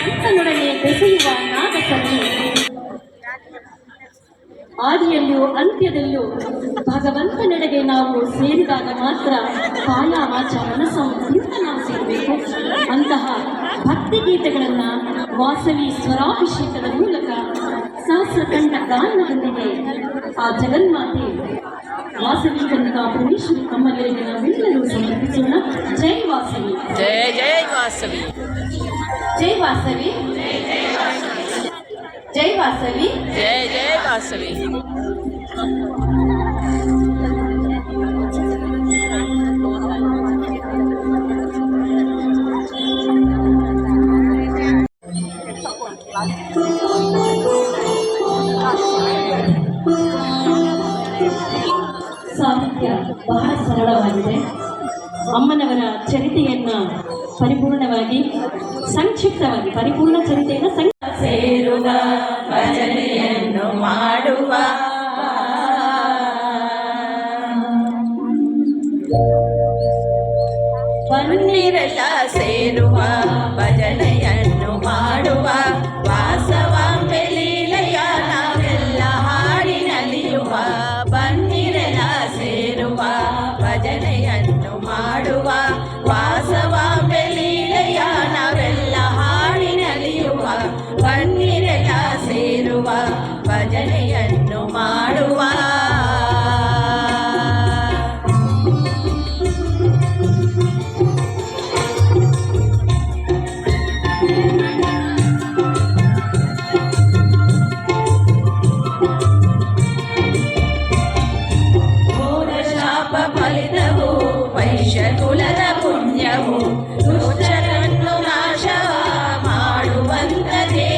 ಹಂಸನೊಡನೆ ಬೆಸೆಯುವ ಆದಿಯಲ್ಲೂ ಅಂತ್ಯದಲ್ಲೂ ಭಗವಂತನೆಡೆಗೆ ನಾವು ಸೇರಿದಾಗ ಮಾತ್ರ ಕಾಯಾವಾಚ ಮನಸ್ಸನ್ನು ನಾವು ಸೇರಬೇಕು ಅಂತಹ ಭಕ್ತಿ ಗೀತೆಗಳನ್ನ ವಾಸವಿ ಸ್ವರಾಭಿಷೇಕದ ಮೂಲಕ ಸಹಸ್ರಕಂಠ ಗಾಯನದೊಂದಿಗೆ ಆ ಜಗನ್ಮಾತೆ ವಾಸವಿ ಕನಕ ಪರಮೇಶ್ವರಿ ಕಮ್ಮಗಳಿಗೆ ನಾವೆಲ್ಲರೂ ಸಮರ್ಪಿಸೋಣ ಜೈ ವಾಸವಿ ಜಯ ಜಯ ವಾಸವಿ ಜೈ ವಾಸವಿ ಜೈ ವಾಸವಿ ಜಯ ಜಯ ವಾಸವಿ ಸಾಹಿತ್ಯ ಬಹಳ ಸರಳವಾಗಿದೆ ಅಮ್ಮನವರ ಚರಿತೆಯನ್ನ ಪರಿಪೂರ್ಣವಾಗಿ ಸಂಕ್ಷಿಪ್ತವಾಗಿ ಪರಿಪೂರ್ಣ ಚರಿತೆಯನ್ನು ಸಂಕ್ಷಿಪ್ತ ಸೇರುವ ಭಜನೆಯನ್ನು ಮಾಡುವ ಬನ್ನಿರಲ್ಲ ಸೇರುವ ಭಜನೆಯನ್ನು ಮಾಡುವ ವಾಸವ అంత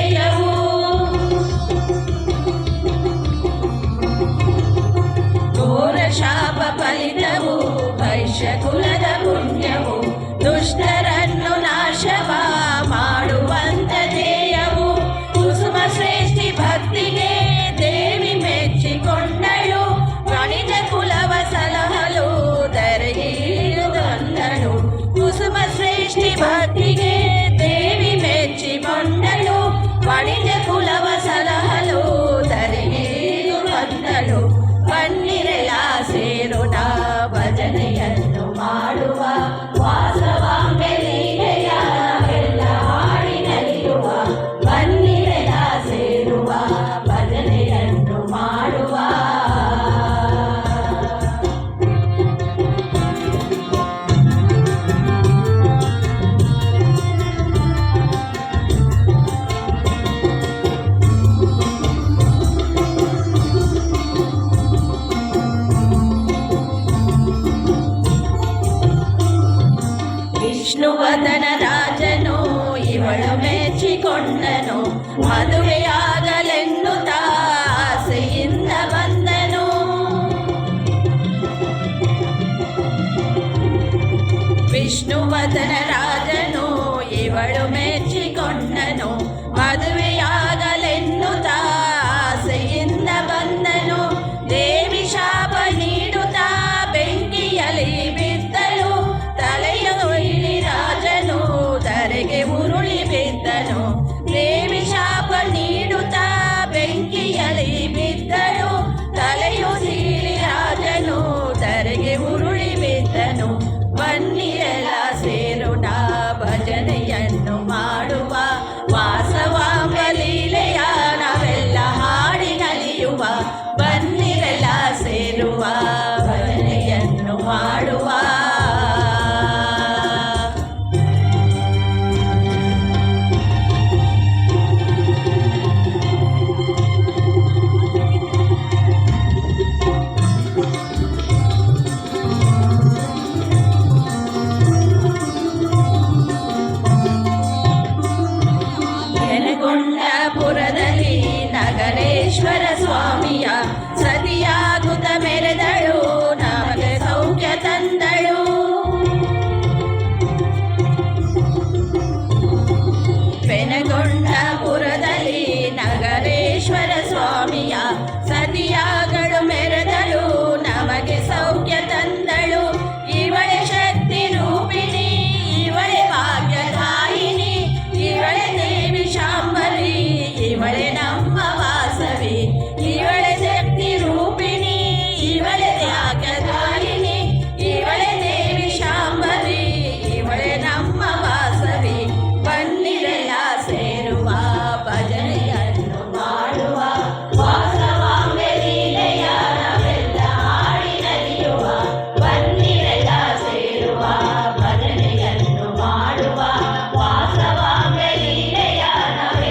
ವಿಷ್ಣುವದನ ರಾಜನು ಇವಳು ಮೆಚ್ಚಿಕೊಂಡನು ಮದುವೆಯಾಗಲೆನ್ನುತ್ತ ಆಸೆಯಿಂದ ಬಂದನು ವಿಷ್ಣುವದನ ರಾಜನು ಇವಳು ಮೆಚ್ಚಿಕೊಂಡನು ಮದುವೆಯಾಗಲೆನ್ನುತ್ತ వెంకటేశ్వర స్వామి.